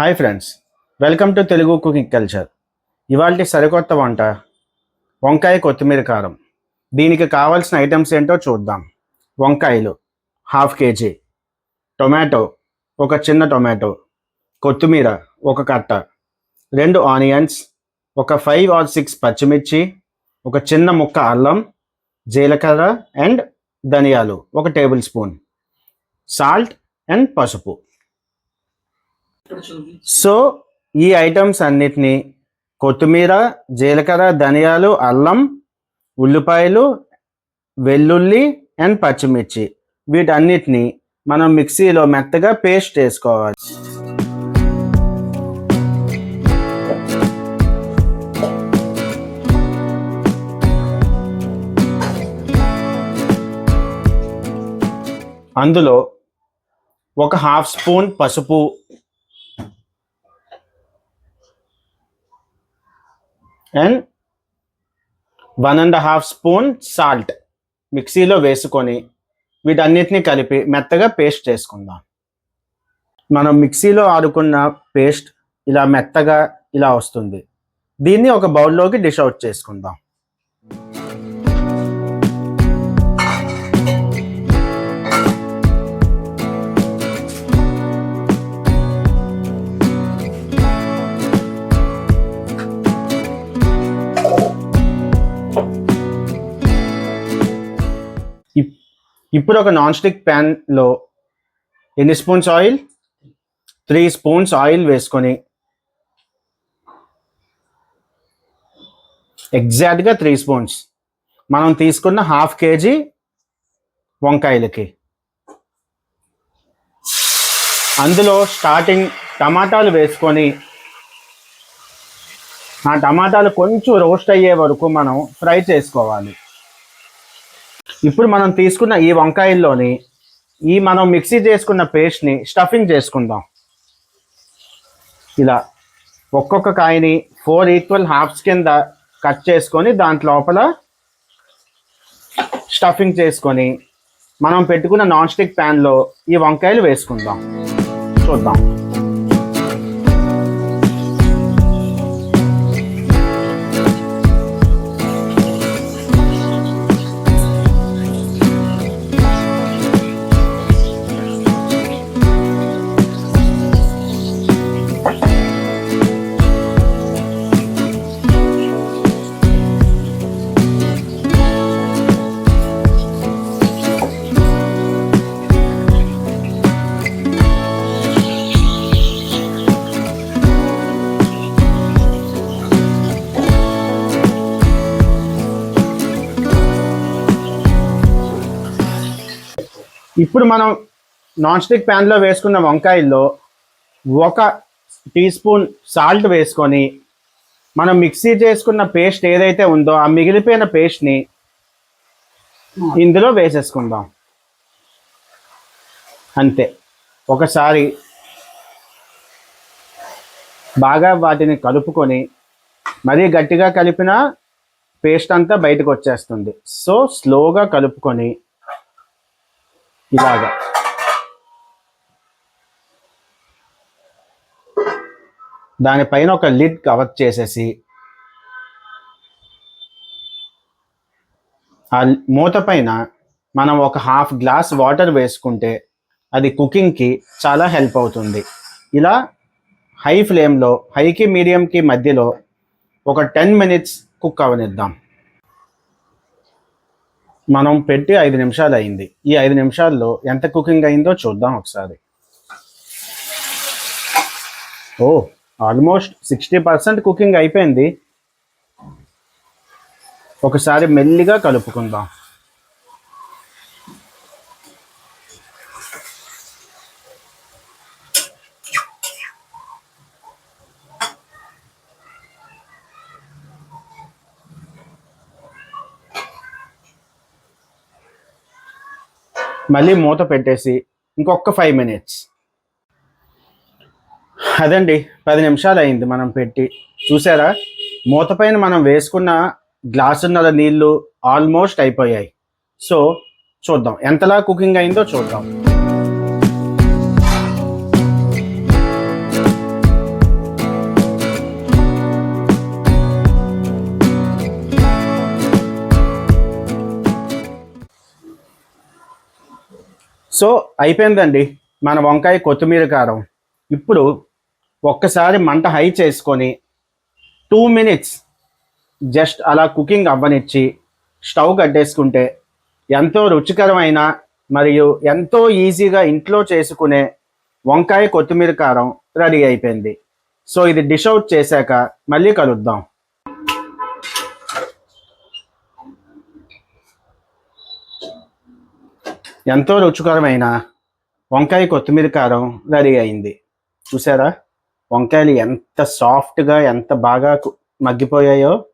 Hi friends welcome to Telugu cooking culture. ఇవాళ సరికొత్త వంట వంకాయ కొత్తిమీర కారం. దీనికి కావాల్సిన ఐటమ్స్ ఏంటో చూద్దాం. వంకాయలు హాఫ్ కేజీ. టొమాటో ఒక చిన్న టొమాటో. కొత్తిమీర ఒక కట్ట. రెండు ఆనియన్స్ ఒక ఫైవ్ ఆర్ సిక్స్ పచ్చిమిర్చి ఒక చిన్న ముక్క అల్లం జీలకర్ర అండ్ ధనియాలు ఒక టేబుల్ స్పూన్. సాల్ట్ అండ్ పసుపు. సో ఈ ఐటమ్స్ అన్నిటినీ కొత్తిమీర జీలకర్ర ధనియాలు అల్లం ఉల్లిపాయలు వెల్లుల్లి అండ్ పచ్చిమిర్చి. వీటన్నిటిని మనం మిక్సీలో మెత్తగా పేస్ట్ వేసుకోవాలి అందులో ఒక హాఫ్ స్పూన్ పసుపు and one and half spoon salt మిక్సీలో వేసుకొని వీటన్నిటిని కలిపి మెత్తగా పేస్ట్ చేసుకుందాం. మనం మిక్సీలో ఆడుకున్న పేస్ట్ ఇలా మెత్తగా ఇలా వస్తుంది. దీన్ని ఒక బౌల్లోకి డిష్ అవుట్ చేసుకుందాం. ఇప్పుడు ఒక నాన్ స్టిక్ ప్యాన్లో ఎన్ని spoons oil? Three spoons oil వేసుకొని ఎగ్జాక్ట్గా త్రీ స్పూన్స్. మనం తీసుకున్న హాఫ్ కేజీ వంకాయలకి. అందులో స్టార్టింగ్ టమాటాలు వేసుకొని ఆ టమాటాలు కొంచెం రోస్ట్ అయ్యే వరకు మనం ఫ్రై చేసుకోవాలి. ఇప్పుడు మనం తీసుకున్న ఈ వంకాయల్లోని ఈ మనం మిక్సీ చేసుకున్న పేస్ట్ని స్టఫింగ్ చేసుకుందాం. ఇలా ఒక్కొక్క కాయని ఫోర్ ఈక్వల్ హాఫ్స్ కింద కట్ చేసుకొని దాంట్ లోపల స్టఫింగ్ చేసుకొని మనం పెట్టుకున్న నాన్ స్టిక్ ప్యాన్లో ఈ వంకాయలు వేసుకుందాం. చూద్దాం. ఇప్పుడు మనం నాన్ స్టిక్ ప్యాన్లో వేసుకున్న వంకాయల్లో ఒక టీ స్పూన్ సాల్ట్ వేసుకొని మనం మిక్సీ చేసుకున్న పేస్ట్ ఏదైతే ఉందో ఆ మిగిలిపోయిన పేస్ట్ని ఇందులో వేసేసుకుందాం. అంతే. ఒకసారి బాగా వాటిని కలుపుకొని మరీ గట్టిగా కలిపిన పేస్ట్ అంతా బయటకు వచ్చేస్తుంది. సో స్లోగా కలుపుకొని ఇలాగా. దానిపైన ఒక లిడ్ కవర్ చేసేసి ఆ మూత పైన మనం ఒక హాఫ్ గ్లాస్ వాటర్ వేసుకుంటే అది కుకింగ్కి చాలా హెల్ప్ అవుతుంది. ఇలా హై ఫ్లేమ్లో హైకి మీడియంకి మధ్యలో ఒక టెన్ మినిట్స్ కుక్ అవనిద్దాం. మనం పెట్టి ఐదు నిమిషాలు అయింది ఈ ఐదు నిమిషాల్లో ఎంత కుకింగ్ అయిందో చూద్దాం ఒకసారి. ఓ ఆల్మోస్ట్ సిక్స్టీ పర్సెంట్ కుకింగ్ అయిపోయింది. ఒకసారి మెల్లిగా కలుపుకుందాం. మళ్ళీ మూత పెట్టేసి ఇంకొక ఫైవ్ మినిట్స్ అదండి పది నిమిషాలు అయింది మనం పెట్టి. చూసారా? మూత పైన మనం వేసుకున్న గ్లాసున్నర నీళ్ళు ఆల్మోస్ట్ అయిపోయాయి. సో చూద్దాం. ఎంతలా కుకింగ్ అయిందో చూద్దాం. సో అయిపోయిందండి మన వంకాయ కొత్తిమీర కారం. ఇప్పుడు ఒక్కసారి మంట హై చేసుకొని టూ మినిట్స్ జస్ట్ అలా కుకింగ్ అవ్వనిచ్చి స్టవ్ కట్టేసుకుంటే ఎంతో రుచికరమైన మరియు ఎంతో ఈజీగా ఇంట్లో చేసుకునే వంకాయ కొత్తిమీర కారం రెడీ అయిపోయింది. సో ఇది డిష్ అవుట్ చేశాక మళ్ళీ కలుద్దాం. ఎంతో రుచికరమైన వంకాయ కొత్తిమీర కారం రెడీ అయింది. చూసారా? వంకాయలు ఎంత సాఫ్ట్గా ఎంత బాగా మగ్గిపోయాయో.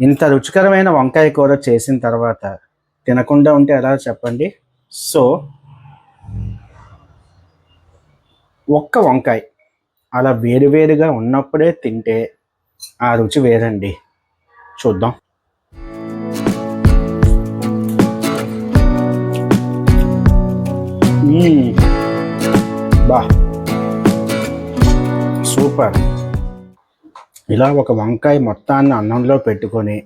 ఇంత రుచికరమైన వంకాయ కూర చేసిన తర్వాత తినకుండా ఉంటే ఎలా చెప్పండి? సో ఒక్క వంకాయ అలా వేరువేరుగా ఉన్నప్పుడే తింటే ఆ రుచి వేరండి. చూద్దాం. బా. సూపర్. ఇలా ఒక వంకాయ మొత్తాన్ని అన్నంలో పెట్టుకొని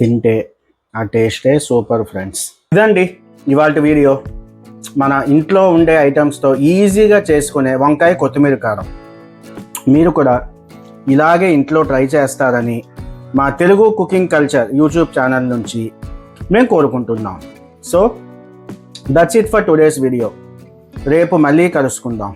తింటే ఆ టేస్టే సూపర్ ఫ్రెండ్స్. ఇదండి ఇవాళ వీడియో. మన ఇంట్లో ఉండే ఐటమ్స్తో ఈజీగా చేసుకునే వంకాయ కొత్తిమీర కారం. మీరు కూడా ఇలాగే ఇంట్లో ట్రై చేస్తారని మా Telugu cooking culture YouTube channel నుంచి మేము కోరుకుంటున్నాం. So that's it for today's video రేపు మళ్ళీ కలుసుకుందాం.